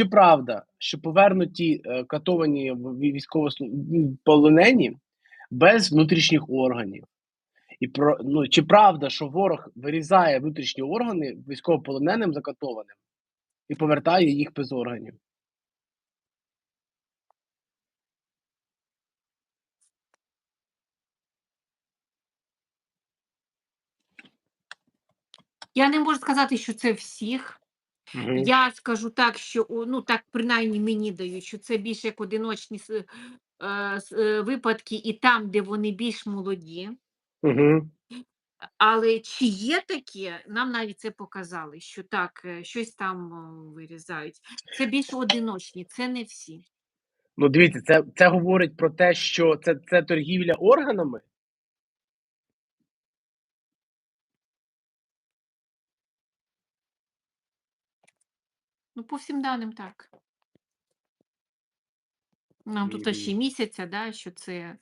чи правда, що повернуті, е, катовані в вій військовослу м, полонені без внутрішніх органів? І про ну, чи правда, що ворог вирізає внутрішні органи військовополоненим закатованим і повертає їх без органів? Я не можу сказати, що це всіх. Мгм. Я скажу так, що ну так принаймні мені дають, що це більше як одиночні е, е, випадки, і там, де вони більш молоді. Мгм. Але чи є таке, нам навіть це показали, що так, е, щось там вирізають. Це більш одиночні, це не всі. Ну, дивіться, це це говорить про те, що це це торгівля органами? Ну, по всім даним так. Нам тут ще місяця, да, що це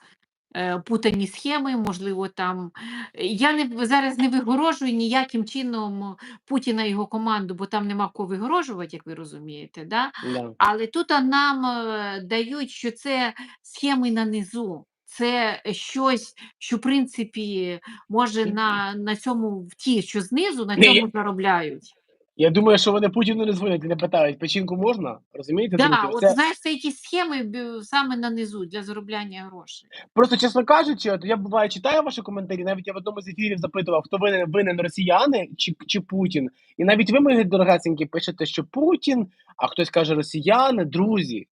е, путані схеми, можливо, там. е, Я не зараз не вигорожую ніяким чином Путіна і його команду, бо там нема кого вигорожувати, як ви розумієте. Да? Да. Але тут нам е, дають, що це схеми на низу. Це щось, що в принципі може на, на цьому ті, що знизу, на цьому заробляють. Я думаю, що вони Путіну не дзвонять і не питають, печінку можна? Розумієте? Да, от Це знаєш, це якісь схеми саме на низу для заробляння грошей. просто, чесно кажучи, от я буває читаю ваші коментарі, навіть я в одному з ефірів запитував, хто винен, винен росіяни чи, чи Путін. І навіть ви, мої дорогесенькі, пишете, що Путін, а хтось каже росіяни, друзі.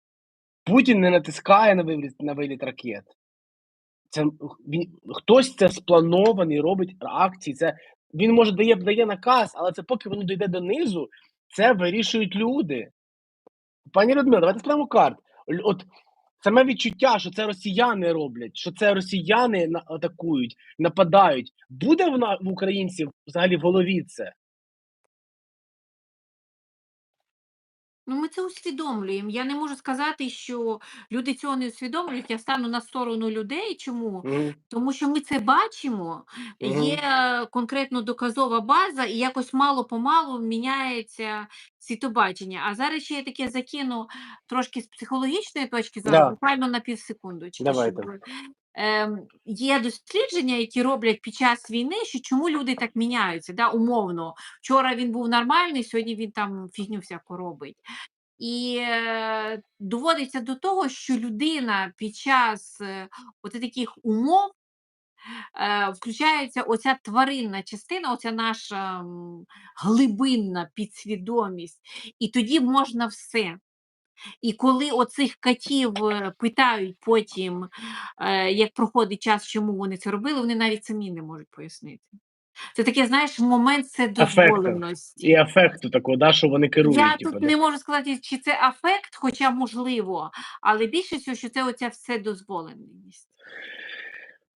Путін не натискає на виліт, на виліт ракет. Це він, хтось це спланований, робить акції. Це він може дає, дає наказ, але це поки воно дійде донизу, це вирішують люди. Пані Людмила, давайте справимо карт. От саме відчуття, що це росіяни роблять, що це росіяни атакують, нападають. Буде в українців взагалі в голові це? Ну, ми це усвідомлюємо. Я не можу сказати, що люди цього не усвідомлюють. Я стану на сторону людей. Чому? Мгм. Тому що ми це бачимо, Мгм. є конкретно доказова база, і якось мало-помалу міняється світобачення. А зараз ще я таке закину трошки з психологічної точки зору, Да. буквально на півсекундочки. Давайте. щоб, є дослідження, які роблять під час війни, що чому люди так міняються, да, умовно. Вчора він був нормальний, сьогодні він там фігню всяку робить. І е, доводиться до того, що людина під час е, таких умов е, включається оця тваринна частина, оця наша м, глибинна підсвідомість, і тоді можна все. І коли оцих котів е, питають потім, е, як проходить час, чому вони це робили, вони навіть самі не можуть пояснити. Це таке, знаєш, момент Ефекту. вседозволеності. І ефекту такого, да, що вони керують. Я типу, тут не можу сказати, чи це афект, хоча можливо, але більше всього, що це оця вседозволеність.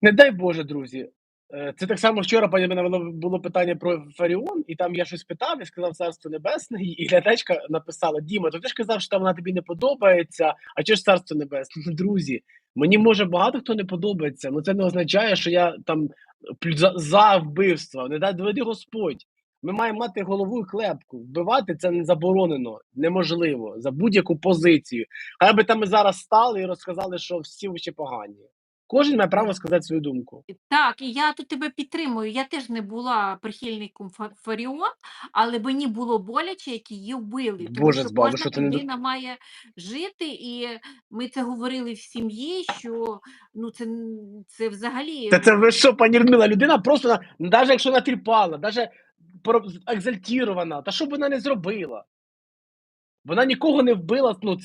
Не дай Боже, друзі. Е, Це так само вчора, пані мене було, питання про Фаріон, і там я щось питав, я сказав Царство Небесне, і глядачка написала: Діма, то ти ж казав, що там вона тобі не подобається, а чого ж Царство Небесне? Ну, друзі, мені може багато хто не подобається, але це не означає, що я там за, за вбивство. Не дай доведи Господь. Ми маємо мати голову і клепку. Вбивати це не заборонено, неможливо за будь-яку позицію. Хай би там ми зараз стали і розказали, що всі ще погані. Кожен має право сказати свою думку. Так, і я тут тебе підтримую. Я теж не була прихильником Фаріон, але мені було боляче, як її вбили. Тому Боже що збав, кожна що це не людина має жити, і ми це говорили в сім'ї, що ну це, це взагалі Та це ви що, пані Людмила, людина просто, навіть якщо натріпала, навіть екзальтірована, та що б вона не зробила? Вона нікого не вбила ну,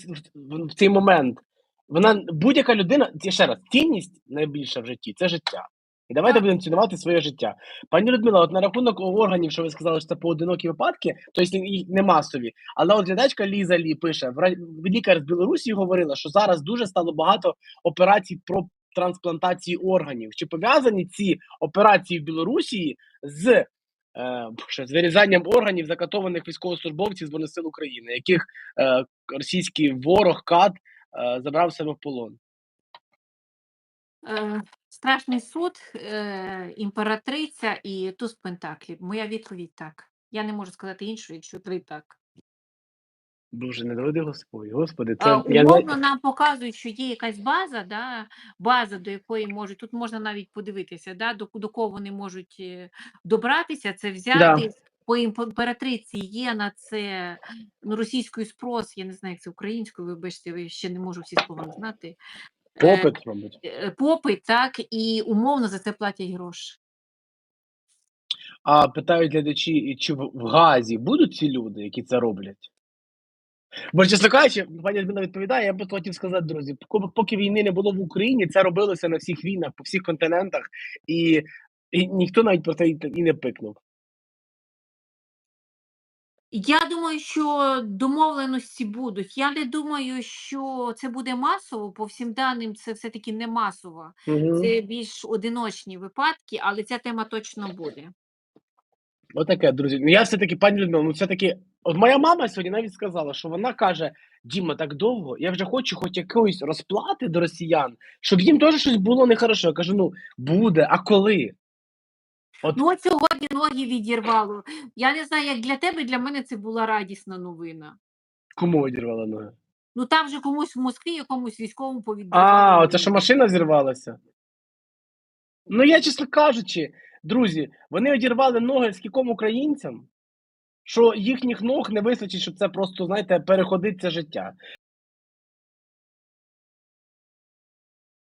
в цей момент. Вона будь-яка людина, ще раз, цінність найбільша в житті це життя. І давайте будемо цінувати своє життя. Пані Людмила, от на рахунок органів, що ви сказали, що це поодинокі випадки, тобто їх не масові. Але от глядачка Ліза Лі пише: лікар з Білорусі говорила, що зараз дуже стало багато операцій про трансплантації органів. Чи пов'язані ці операції в Білорусі з, е, з вирізанням органів закатованих військовослужбовців Збройних сил України, яких е, російський ворог КАД е, забрав себе в полон? е, страшний суд, е, імператриця і туз Пентаклів. Моя відповідь так. Я не можу сказати іншу, якщо три так. Боже, не доведи Господь. Господи, це А, я умовно нам показують, що є якась база, да, база, до якої можуть, тут можна навіть подивитися, да, до, до кого вони можуть е, добратися, це взяти. По імператриці є на це ну, російською спрос, я не знаю, як це українською, вибачте, ви ще не можу всі слова знати. Е, Попит, мабуть. е, попит, так, і умовно за це платять гроші. А питають глядачі, чи в, Газі будуть ці люди, які це роблять? Бо, чесно кажучи, пані Адміна відповідає, я б хотів сказати, друзі, поки- війни не було в Україні, це робилося на всіх війнах, по всіх континентах, і, і ніхто навіть про це і не пикнув. Я думаю, що домовленості будуть. Я не думаю, що це буде масово. По всім даним, це все-таки не масово. Угу. Це більш одиночні випадки, але ця тема точно буде. Отаке, друзі. Ну я все-таки, пані Людмила, ну все-таки. От моя мама сьогодні навіть сказала, що вона каже: Діма, так довго, я вже хочу хоч якоїсь розплати до росіян, щоб їм теж щось було нехорошо. Я кажу, ну буде, а коли? От Ну, от сьогодні ноги відірвало. Я не знаю, як для тебе, для мене це була радісна новина. кому одірвала ноги? Ну там же комусь в Москві, якомусь військовому А, повідомляли. оце що машина зірвалася? Ну, я, чесно кажучи, друзі, вони одірвали ноги скільком українцям, що їхніх ног не вистачить, щоб це просто, знаєте, переходити це життя.